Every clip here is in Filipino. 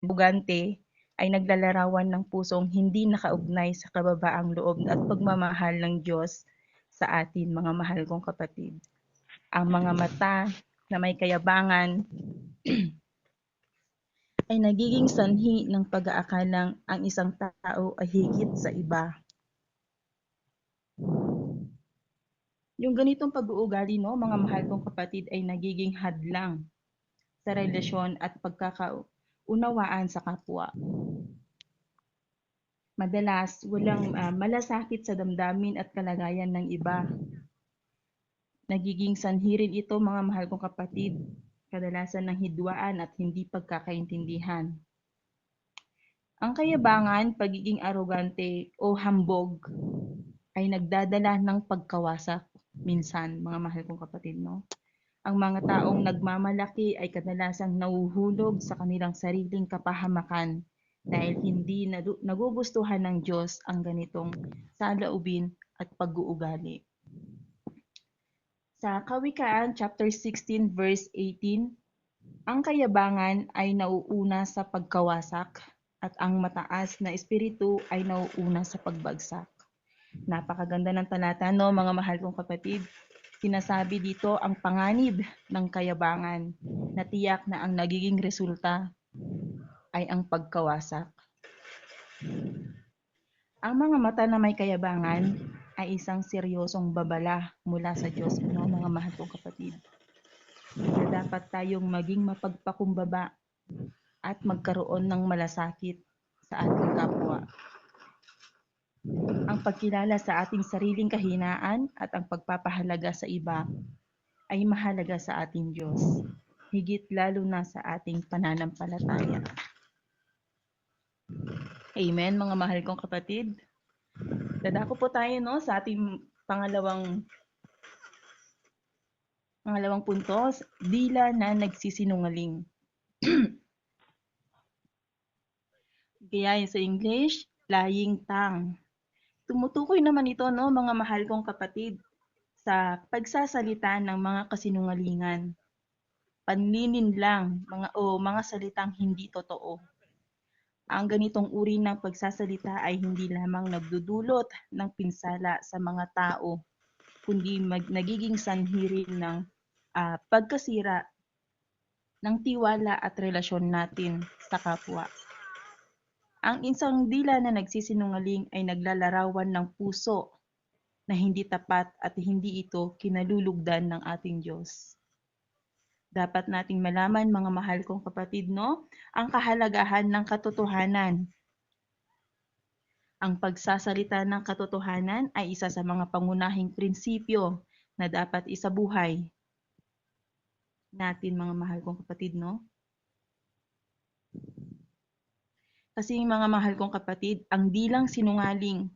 bugante ay naglalarawan ng pusong hindi nakaugnay sa kababaang loob at pagmamahal ng Diyos sa atin, mga mahal kong kapatid. Ang mga mata na may kayabangan ay nagiging sanhi ng pag-aakalang ang isang tao ay higit sa iba. Yung ganitong pag-uugali, no, mga mahal kong kapatid, ay nagiging hadlang sa relasyon at pagkakaunawaan sa kapwa. Madalas, walang uh, malasakit sa damdamin at kalagayan ng iba. Nagiging sanhirin ito, mga mahal kong kapatid, kadalasan ng hidwaan at hindi pagkakaintindihan. Ang kayabangan, pagiging arogante o hambog ay nagdadala ng pagkawasak minsan, mga mahal kong kapatid, no? Ang mga taong nagmamalaki ay kadalasang nauhulog sa kanilang sariling kapahamakan dahil hindi nagugustuhan ng Diyos ang ganitong salaubin at pag-uugali. Sa Kawikaan chapter 16 verse 18, ang kayabangan ay nauuna sa pagkawasak at ang mataas na espiritu ay nauuna sa pagbagsak. Napakaganda ng talata, no, mga mahal kong kapatid. Sinasabi dito ang panganib ng kayabangan na tiyak na ang nagiging resulta ay ang pagkawasak. Ang mga mata na may kayabangan ay isang seryosong babala mula sa Diyos, no, mga mahal kong kapatid. Na dapat tayong maging mapagpakumbaba at magkaroon ng malasakit sa ating kapwa ang pagkilala sa ating sariling kahinaan at ang pagpapahalaga sa iba ay mahalaga sa ating Diyos, higit lalo na sa ating pananampalataya. Amen, mga mahal kong kapatid. Dadako po tayo no, sa ating pangalawang pangalawang punto, dila na nagsisinungaling. Kaya sa English, lying tongue. Tumutukoy naman ito, no, mga mahal kong kapatid, sa pagsasalita ng mga kasinungalingan. Panlinin lang mga, o mga salitang hindi totoo. Ang ganitong uri ng pagsasalita ay hindi lamang nagdudulot ng pinsala sa mga tao, kundi mag, nagiging sanhi ng uh, pagkasira ng tiwala at relasyon natin sa kapwa. Ang isang dila na nagsisinungaling ay naglalarawan ng puso na hindi tapat at hindi ito kinalulugdan ng ating Diyos. Dapat nating malaman mga mahal kong kapatid, no, ang kahalagahan ng katotohanan. Ang pagsasalita ng katotohanan ay isa sa mga pangunahing prinsipyo na dapat isabuhay natin mga mahal kong kapatid, no? Kasi mga mahal kong kapatid, ang dilang sinungaling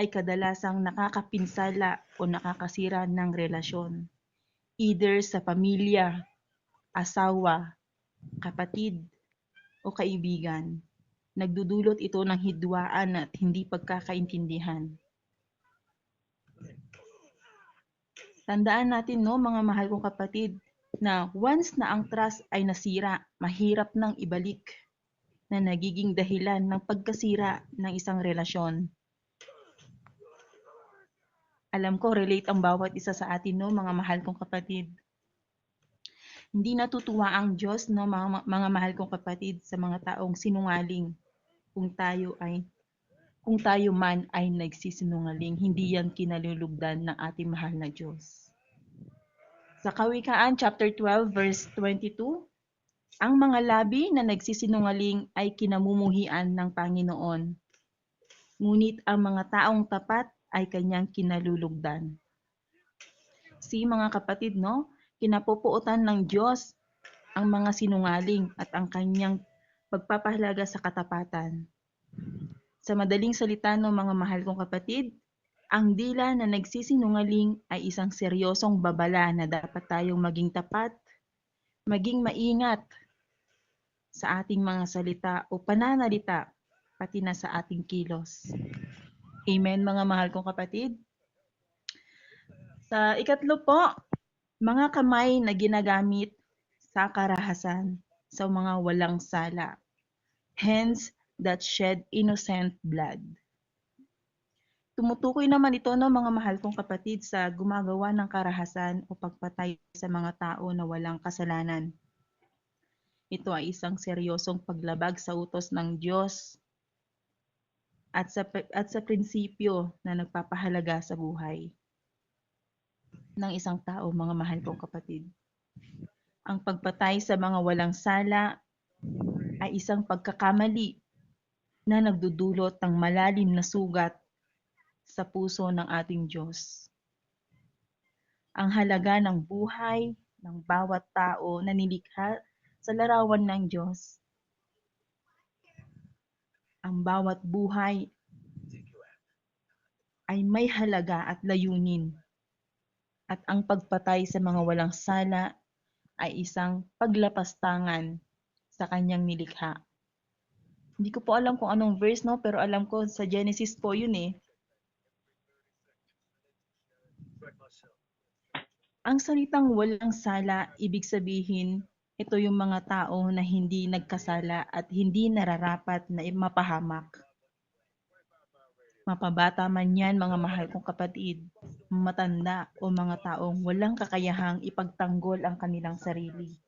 ay kadalasang nakakapinsala o nakakasira ng relasyon. Either sa pamilya, asawa, kapatid, o kaibigan. Nagdudulot ito ng hidwaan at hindi pagkakaintindihan. Tandaan natin no mga mahal kong kapatid na once na ang trust ay nasira, mahirap nang ibalik na nagiging dahilan ng pagkasira ng isang relasyon. Alam ko, relate ang bawat isa sa atin, no, mga mahal kong kapatid. Hindi natutuwa ang Diyos, no, mga, mga mahal kong kapatid, sa mga taong sinungaling kung tayo ay kung tayo man ay nagsisinungaling, hindi yan kinalulugdan ng ating mahal na Diyos. Sa Kawikaan chapter 12 verse 22, ang mga labi na nagsisinungaling ay kinamumuhian ng Panginoon. Ngunit ang mga taong tapat ay kanyang kinalulugdan. Si mga kapatid, no? Kinapupuotan ng Diyos ang mga sinungaling at ang kanyang pagpapahalaga sa katapatan. Sa madaling salita no mga mahal kong kapatid, ang dila na nagsisinungaling ay isang seryosong babala na dapat tayong maging tapat, maging maingat sa ating mga salita o pananalita, pati na sa ating kilos. Amen mga mahal kong kapatid. Sa ikatlo po, mga kamay na ginagamit sa karahasan sa mga walang sala. hands that shed innocent blood. Tumutukoy naman ito no mga mahal kong kapatid sa gumagawa ng karahasan o pagpatay sa mga tao na walang kasalanan. Ito ay isang seryosong paglabag sa utos ng Diyos at sa, at sa prinsipyo na nagpapahalaga sa buhay ng isang tao, mga mahal kong kapatid. Ang pagpatay sa mga walang sala ay isang pagkakamali na nagdudulot ng malalim na sugat sa puso ng ating Diyos. Ang halaga ng buhay ng bawat tao na nilikha sa larawan ng Diyos. Ang bawat buhay ay may halaga at layunin. At ang pagpatay sa mga walang sala ay isang paglapastangan sa kanyang nilikha. Hindi ko po alam kung anong verse, no? Pero alam ko sa Genesis po yun eh. Ang salitang walang sala, ibig sabihin, ito yung mga tao na hindi nagkasala at hindi nararapat na mapahamak. Mapabata man yan, mga mahal kong kapatid, matanda o mga taong walang kakayahang ipagtanggol ang kanilang sarili.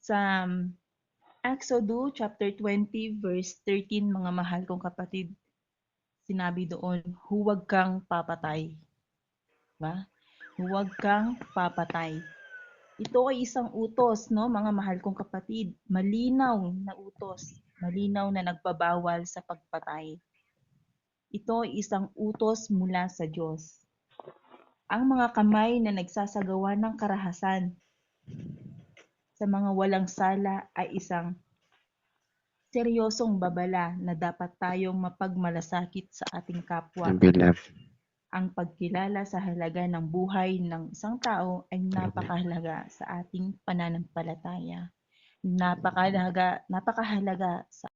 Sa um, Exodus chapter 20 verse 13 mga mahal kong kapatid sinabi doon huwag kang papatay. Ba huwag kang papatay. Ito ay isang utos no mga mahal kong kapatid. Malinaw na utos. Malinaw na nagbabawal sa pagpatay. Ito ay isang utos mula sa Diyos. Ang mga kamay na nagsasagawa ng karahasan sa mga walang sala ay isang seryosong babala na dapat tayong mapagmalasakit sa ating kapwa. Ang pagkilala sa halaga ng buhay ng isang tao ay napakahalaga sa ating pananampalataya. Napakahalaga, napakahalaga sa